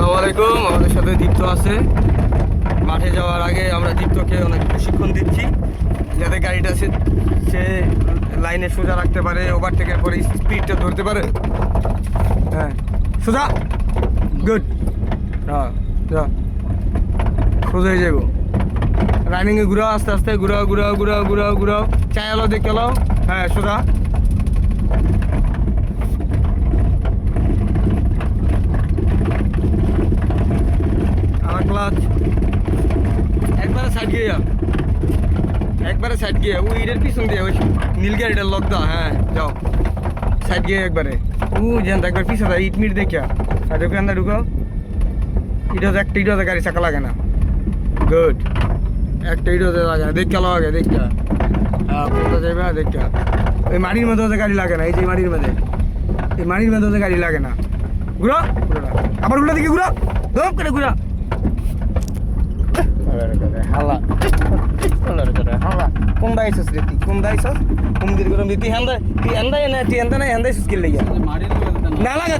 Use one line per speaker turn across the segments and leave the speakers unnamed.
আসসালামু আলাইকুম। আমাদের সাথে দীপ্ত আছে। মাঠে যাওয়ার আগে আমরা দীপ্তকে অনেক প্রশিক্ষণ দিচ্ছি, যাতে গাড়িটা সে সে লাইনে সোজা রাখতে পারে ওভারটেকের পরে স্পিডটা ধরতে পারে। হ্যাঁ। সোজা। গুড। হ্যাঁ যা। সোজা হয়ে যাব। রানিংয়ে ঘুরাও, আস্তে আস্তে ঘুরাও ঘুরাও ঘুরাও ঘুরাও ঘুরাও। চাই আলো দেখে হ্যাঁ সোজা। ক্লাচ একবারে সাইড গিয়ে একবারে সাইড গিয়ে। ওই ইটের পিছন দিয়ে ওই নীল গাড়িটার লক দাও হ্যাঁ যাও। সাইড গিয়ে একবারে। ও যেন একবার পিছনে দাও, ইট মিট দেখিয়া। আর ঢুকে আন্দা ঢুকো ইটাতে একটা ইটাতে গাড়ি চাকা লাগে না। গুড একটা ইটাতে লাগে না। দেখা আগে দেখা দেখা মাটির মধ্যে গাড়ি লাগে না এই যে মাটির মধ্যে। এই মাটির মধ্যে গাড়ি লাগে না। ঘুরো। ঘুরো আবার উল্টা দিকে ঘুরো। দম করে ঘুরো। হালা হালা কোন দাইছস রে তুই কোন দাইছস কোন হেন্দা হেন্দা না হেন্দা না হেন্দা না না না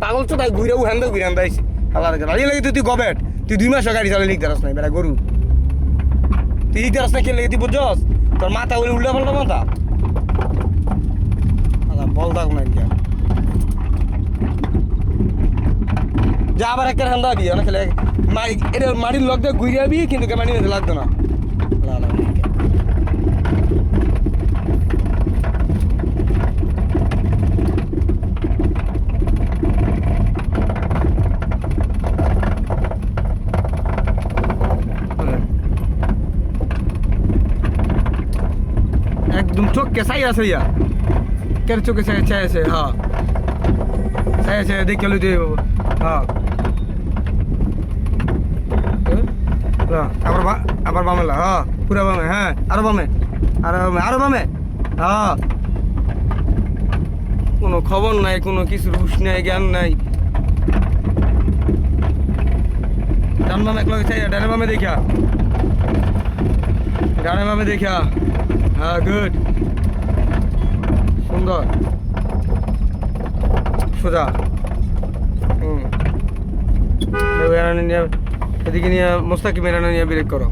পাগল তো তাই ঘুরে হেন্দা ঘুরে হেন্দাইছি আল্লাহ গাড়ি লাগে তুই গবেট তুই দুই মাস গাড়ি চালিয়ে লিখ দাঁড়াস নাই বেটা গরু তুই না কে লেগে তুই বুঝছস? তোর মাথা উড়ে উল্টা ফেলব মাথা? বল থাক না যা আবার একটা ঠান্ডা দিই অনেক খেলে এটা মাটির লগ দিয়ে ঘুরিয়ে কিন্তু মাটি লাগতো না। না, না, একদম চোখকে চাই আছে ইয়া কেন চোখে চাই চাই আছে হ্যাঁ চাই আছে দেখে লইতে হ্যাঁ না, আবার আবার বামে লা হ্যাঁ পুরা বামে হ্যাঁ আরও বামে আরও বামে আরও বামে হ্যাঁ কোনো খবর নাই কোনো কিছু রুশ নাই জ্ঞান নাই ডান বামে এক লগে চাই ডানে বামে দেখা ডানে বামে দেখা হ্যাঁ গুড সুন্দর। সোজা। হুম। এদিকে নিয়ে মোস্তাকিম এরানা নিয়ে ব্রেক করো।